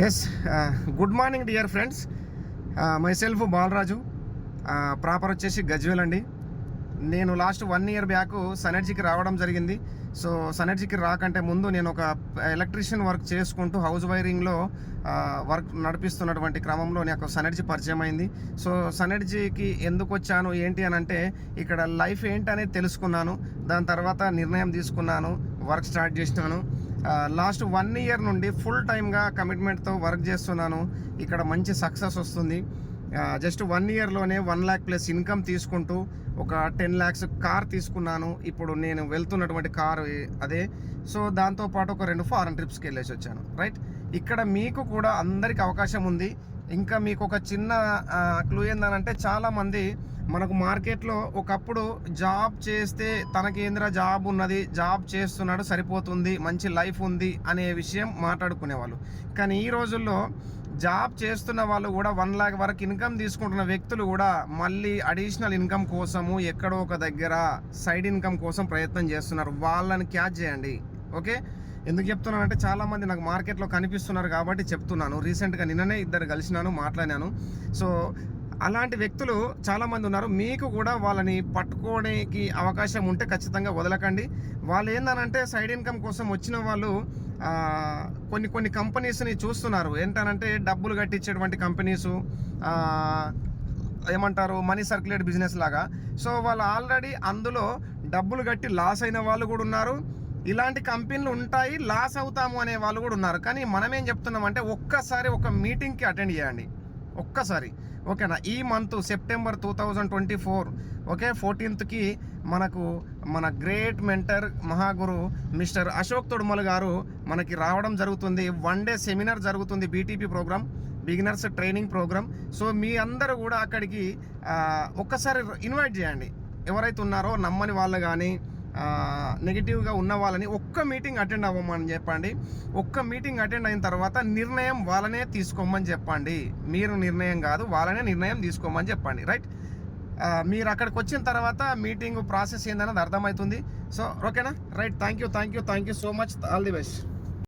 Yes good morning dear friends myself Balaraju. Uh, proper వచ్చేసి గజ్వేల్ అండి. నేను లాస్ట్ వన్ ఇయర్ బ్యాక్ సనర్జీకి రావడం జరిగింది. సో సనర్జీకి రాకంటే ముందు నేను ఒక ఎలక్ట్రీషియన్ వర్క్ చేసుకుంటూ హౌస్ వైరింగ్లో వర్క్ నడిపిస్తున్నటువంటి క్రమంలో నాకు సనర్జీ పరిచయం అయింది. సో సనర్జీకి ఎందుకు వచ్చాను ఏంటి అని అంటే ఇక్కడ లైఫ్ ఏంటనేది తెలుసుకున్నాను. దాని తర్వాత నిర్ణయం తీసుకున్నాను వర్క్ స్టార్ట్ చేసినాను. లాస్ట్ వన్ ఇయర్ నుండి ఫుల్ టైమ్గా కమిట్మెంట్తో వర్క్ చేస్తున్నాను. ఇక్కడ మంచి సక్సెస్ వస్తుంది. జస్ట్ వన్ ఇయర్లోనే వన్ ల్యాక్ ప్లస్ ఇన్కమ్ తీసుకుంటూ ఒక టెన్ ల్యాక్స్ కార్ తీసుకున్నాను. ఇప్పుడు నేను వెళ్తున్నటువంటి కారు అదే. సో దాంతోపాటు ఒక రెండు ఫారెన్ ట్రిప్స్కి వెళ్ళేసి వచ్చాను. రైట్? ఇక్కడ మీకు కూడా అందరికీ అవకాశం ఉంది. ఇంకా మీకు ఒక చిన్న క్లూ ఏందనంటే చాలామంది మనకు మార్కెట్లో ఒకప్పుడు జాబ్ చేస్తే తనకేంద్ర జాబ్ ఉన్నది జాబ్ చేస్తున్నాడు సరిపోతుంది మంచి లైఫ్ ఉంది అనే విషయం మాట్లాడుకునేవాళ్ళు. కానీ ఈ రోజుల్లో జాబ్ చేస్తున్న వాళ్ళు కూడా వన్ ల్యాక్ వరకు ఇన్కమ్ తీసుకుంటున్న వ్యక్తులు కూడా మళ్ళీ అడిషనల్ ఇన్కమ్ కోసము ఎక్కడో ఒక దగ్గర సైడ్ ఇన్కమ్ కోసం ప్రయత్నం చేస్తున్నారు. వాళ్ళని క్యాచ్ చేయండి. ఓకే? ఎందుకు చెప్తున్నానంటే చాలామంది నాకు మార్కెట్లో కనిపిస్తున్నారు కాబట్టి చెప్తున్నాను. రీసెంట్గా నిన్ననే ఇద్దరు కలిసినాను మాట్లాడినాను. సో అలాంటి వ్యక్తులు చాలామంది ఉన్నారు. మీకు కూడా వాళ్ళని పట్టుకోవడానికి అవకాశం ఉంటే ఖచ్చితంగా వదలకండి. వాళ్ళు ఏందనంటే సైడ్ ఇన్కమ్ కోసం వచ్చిన వాళ్ళు కొన్ని కొన్ని కంపెనీస్ని చూస్తున్నారు. ఏంటనంటే డబ్బులు కట్టించేటువంటి కంపెనీసు ఏమంటారు మనీ సర్క్యులేట్ బిజినెస్ లాగా. సో వాళ్ళు ఆల్రెడీ అందులో డబ్బులు కట్టి లాస్ అయిన వాళ్ళు కూడా ఉన్నారు. ఇలాంటి కంపెనీలు ఉంటాయి లాస్ అవుతాము అనే వాళ్ళు కూడా ఉన్నారు. కానీ మనం ఏం చెప్తున్నామంటే ఒక్కసారి ఒక మీటింగ్కి అటెండ్ చేయండి. ఒక్కసారి. ఓకేనా? ఈ month September two thousand twenty four okay? ఫోర్టీన్త్కి మనకు మన గ్రేట్ మెంటర్ మహాగురు మిస్టర్ అశోక్ తొడుమల్ గారు మనకి రావడం జరుగుతుంది. వన్ డే సెమినార్ జరుగుతుంది BTP program beginners training program. So మీ అందరూ కూడా అక్కడికి ఒక్కసారి ఇన్వైట్ చేయండి. ఎవరైతే ఉన్నారో నమ్మని వాళ్ళు కానీ నెగిటివ్గా ఉన్న వాళ్ళని ఒక్క మీటింగ్ అటెండ్ అవ్వమని చెప్పండి. ఒక్క మీటింగ్ అటెండ్ అయిన తర్వాత నిర్ణయం వాళ్ళనే తీసుకోమని చెప్పండి. మీరు నిర్ణయం కాదు వాళ్ళనే నిర్ణయం తీసుకోమని చెప్పండి. రైట్ మీరు అక్కడికి వచ్చిన తర్వాత మీటింగ్ ప్రాసెస్ ఏందన్నది అర్థమవుతుంది. సో ఓకేనా right thank you thank you thank you so much all the best